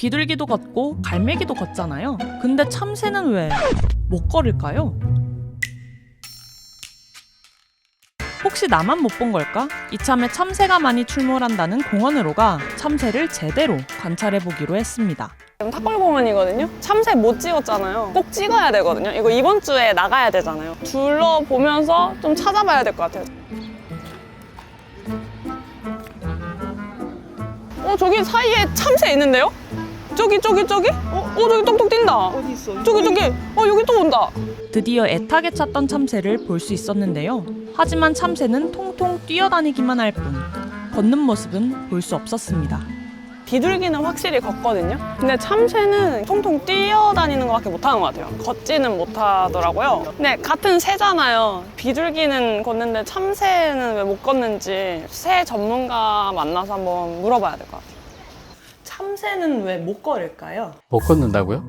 비둘기도 걷고 갈매기도 걷잖아요. 근데 참새는 왜 못 걸을까요? 혹시 나만 못 본 걸까? 이참에 참새가 많이 출몰한다는 공원으로 가 참새를 제대로 관찰해 보기로 했습니다. 탑골공원이거든요. 참새 못 찍었잖아요. 꼭 찍어야 되거든요. 이거 이번 주에 나가야 되잖아요. 둘러보면서 좀 찾아봐야 될 것 같아요. 어, 저기 사이에 참새 있는데요? 저기, 저기, 저기? 어, 어 저기 똑똑 뛴다. 어디 있어? 저기, 저기. 어, 여기 또 온다. 드디어 애타게 찾던 참새를 볼 수 있었는데요. 하지만 참새는 통통 뛰어다니기만 할 뿐 걷는 모습은 볼 수 없었습니다. 비둘기는 확실히 걷거든요. 근데 참새는 통통 뛰어다니는 것밖에 못하는 것 같아요. 걷지는 못하더라고요. 근데 같은 새잖아요. 비둘기는 걷는데 참새는 왜 못 걷는지 새 전문가 만나서 한번 물어봐야 될 것 같아요. 참새는 왜 못 걸을까요? 못 걷는다고요?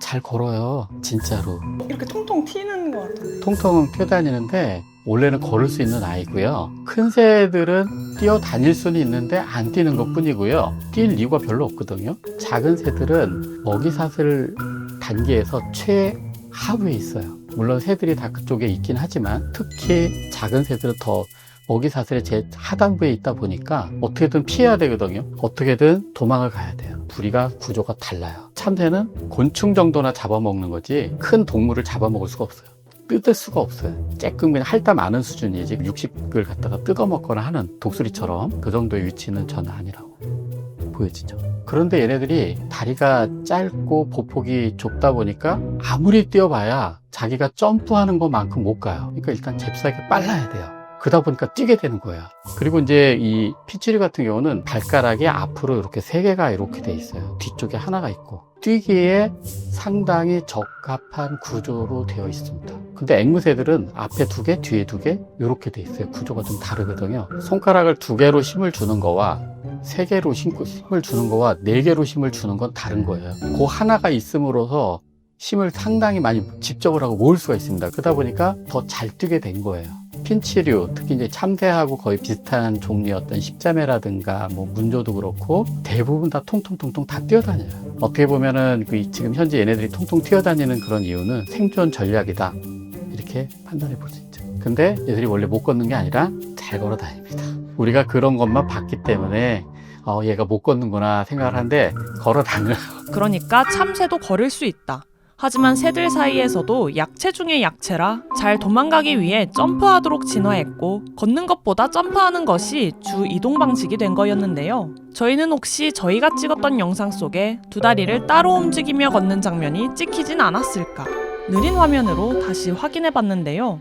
잘 걸어요, 진짜로. 이렇게 통통 튀는 것 같아요. 통통 뛰어다니는데 원래는 걸을 수 있는 아이고요. 큰 새들은 뛰어다닐 수는 있는데 안 뛰는 것 뿐이고요. 뛸 이유가 별로 없거든요. 작은 새들은 먹이사슬 단계에서 최하부에 있어요. 물론 새들이 다 그쪽에 있긴 하지만 특히 작은 새들은 더 먹이 사슬의 제 하단부에 있다 보니까 어떻게든 피해야 되거든요. 어떻게든 도망을 가야 돼요. 부리가 구조가 달라요. 참새는 곤충 정도나 잡아먹는 거지 큰 동물을 잡아먹을 수가 없어요. 뜯을 수가 없어요. 쬐끔 그냥 핥다 마는 수준이지 육식을 갖다가 뜯어먹거나 하는 독수리처럼 그 정도의 위치는 전혀 아니라고 보여지죠. 그런데 얘네들이 다리가 짧고 보폭이 좁다 보니까 아무리 뛰어봐야 자기가 점프하는 것만큼 못 가요. 그러니까 일단 잽싸게 빨라야 돼요. 그러다 보니까 뛰게 되는 거야. 그리고 이제 이 피치리 같은 경우는 발가락이 앞으로 이렇게 세 개가 이렇게 돼 있어요. 뒤쪽에 하나가 있고 뛰기에 상당히 적합한 구조로 되어 있습니다. 근데 앵무새들은 앞에 두 개, 뒤에 두 개, 이렇게 돼 있어요. 구조가 좀 다르거든요. 손가락을 두 개로 힘을 주는 거와 세 개로 힘- 힘을 주는 거와 네 개로 힘을 주는 건 다른 거예요. 그 하나가 있음으로써 힘을 상당히 많이 집적을 하고 모을 수가 있습니다. 그러다 보니까 더 잘 뛰게 된 거예요. 핀치류, 특히 이제 참새하고 거의 비슷한 어떤 십자매라든가 뭐 문조도 그렇고 대부분 다 통통통통 다 뛰어다녀요. 어떻게 보면은 그 지금 현재 얘네들이 통통 뛰어다니는 그런 이유는 생존 전략이다. 이렇게 판단해 볼 수 있죠. 근데 얘들이 원래 못 걷는 게 아니라 잘 걸어 다닙니다. 우리가 그런 것만 봤기 때문에 어, 얘가 못 걷는구나 생각을 하는데 걸어 다녀요. 그러니까 참새도 걸을 수 있다. 하지만 새들 사이에서도 약체 중의 약체라 잘 도망가기 위해 점프하도록 진화했고 걷는 것보다 점프하는 것이 주 이동 방식이 된 거였는데요. 저희는 혹시 저희가 찍었던 영상 속에 두 다리를 따로 움직이며 걷는 장면이 찍히진 않았을까? 느린 화면으로 다시 확인해 봤는데요.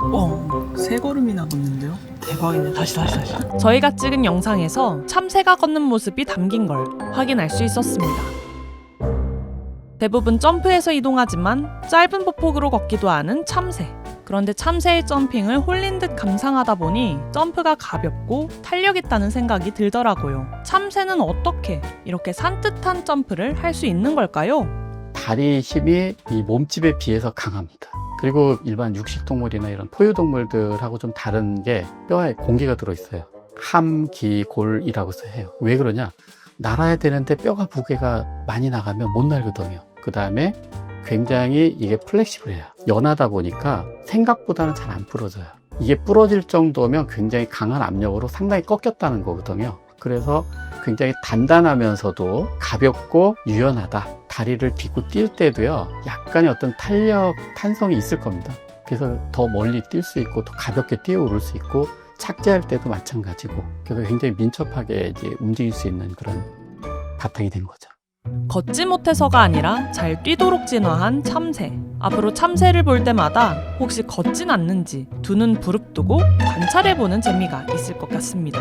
어, 세 걸음이나 걷는데요? 대박이네. 다시 다시 다시. 저희가 찍은 영상에서 참새가 걷는 모습이 담긴 걸 확인할 수 있었습니다. 대부분 점프해서 이동하지만 짧은 보폭으로 걷기도 하는 참새. 그런데 참새의 점핑을 홀린 듯 감상하다 보니 점프가 가볍고 탄력 있다는 생각이 들더라고요. 참새는 어떻게 이렇게 산뜻한 점프를 할 수 있는 걸까요? 다리 힘이 이 몸집에 비해서 강합니다. 그리고 일반 육식동물이나 이런 포유동물들하고 좀 다른 게 뼈에 공기가 들어있어요. 함기골이라고 해요. 왜 그러냐? 날아야 되는데 뼈가 무게가 많이 나가면 못 날거든요. 그 다음에 굉장히 이게 플렉시블해요. 연하다 보니까 생각보다는 잘 안 부러져요. 이게 부러질 정도면 굉장히 강한 압력으로 상당히 꺾였다는 거거든요. 그래서 굉장히 단단하면서도 가볍고 유연하다. 다리를 딛고 뛸 때도요, 약간의 어떤 탄력, 탄성이 있을 겁니다. 그래서 더 멀리 뛸 수 있고, 더 가볍게 뛰어오를 수 있고, 착지할 때도 마찬가지고, 그래서 굉장히 민첩하게 이제 움직일 수 있는 그런 바탕이 된 거죠. 걷지 못해서가 아니라 잘 뛰도록 진화한 참새. 앞으로 참새를 볼 때마다 혹시 걷진 않는지 두 눈 부릅뜨고 관찰해보는 재미가 있을 것 같습니다.